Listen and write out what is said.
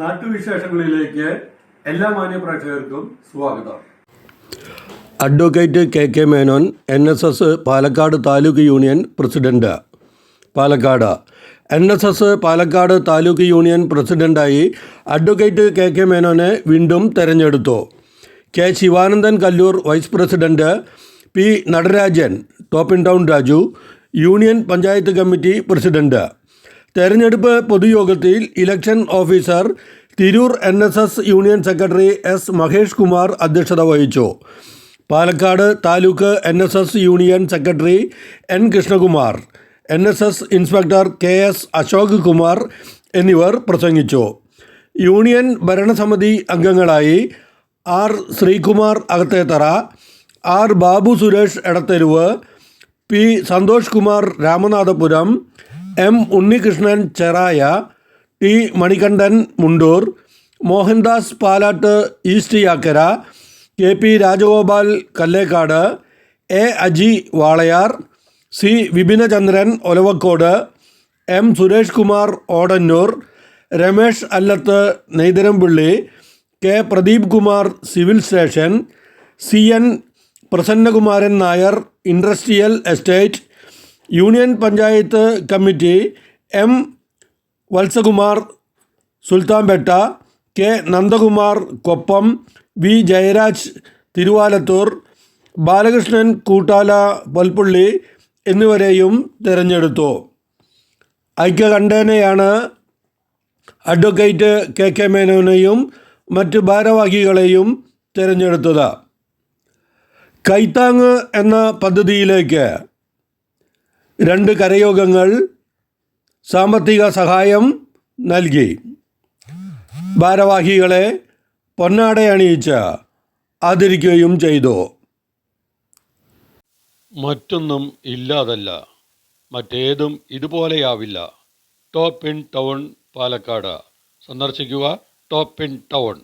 നാട്ടുവിശേഷങ്ങളിലേക്ക് എല്ലാ മാന്യപ്രേക്ഷകർക്കും സ്വാഗതം. Advocate K K Menon N S S Palakkad taluk union president. Palakkad. N S S Palakkad taluk union പ്രസിഡന്റായി advocate K K മേനോനെ വീണ്ടും തെരഞ്ഞെടുത്തു. K Sivanandan Kallur vice president P Natarajan top in town Raju union panchayat committee president. തെരഞ്ഞെടുപ്പ് പൊതുയോഗത്തിൽ election officer Tirur N S S union secretary S Mahesh Kumar അധ്യക്ഷത വഹിച്ചു. Palakkad taluk N S S union secretary N Krishnakumar N S S inspector K S Ashok Kumar എന്നിവർ പ്രസംഗിച്ചു. Union ഭരണസമിതി അംഗങ്ങളായി R Sreekumar Akathethara R Babu Suresh Edatheruvu P Santhosh Kumar Ramanathapuram M Unnikrishnan Cheraya T Manikandan Mundur Mohandas Palat east Yakkara K P Rajagopal Kallekad A Aji Walayar C Vipinachandran Olavakkode M Suresh Kumar Odanur Ramesh Allath Neytharampilly K Pradeep Kumar civil station C N Prasannakumaran Nair industrial estate union panchayat committee M Valsakumar Sultanpetta K Nandakumar Koppam V Jayaraj Thiruvalathur Balakrishnan Koottala Polpully എന്നിവരെയും തിരഞ്ഞെടുത്തു. ഐക്യകണ്ഠേനയാണ് advocate K K മേനോനെയും മറ്റ് ഭാരവാഹികളെയും തിരഞ്ഞെടുത്തത്. കൈത്താങ് എന്ന പദ്ധതിയിലേക്ക് രണ്ട് കരയോഗങ്ങൾ സാമ്പത്തിക സഹായം നൽകി. ഭാരവാഹികളെ പൊന്നാടയണിയിച്ച് ആദരിക്കുകയും ചെയ്തു. മറ്റൊന്നും ഇല്ലാതല്ല. മറ്റേതും ഇതുപോലെയാവില്ല. Top in town Palakkad. സന്ദർശിക്കുക ടോപ്പ് ഇൻ ടൗൺ.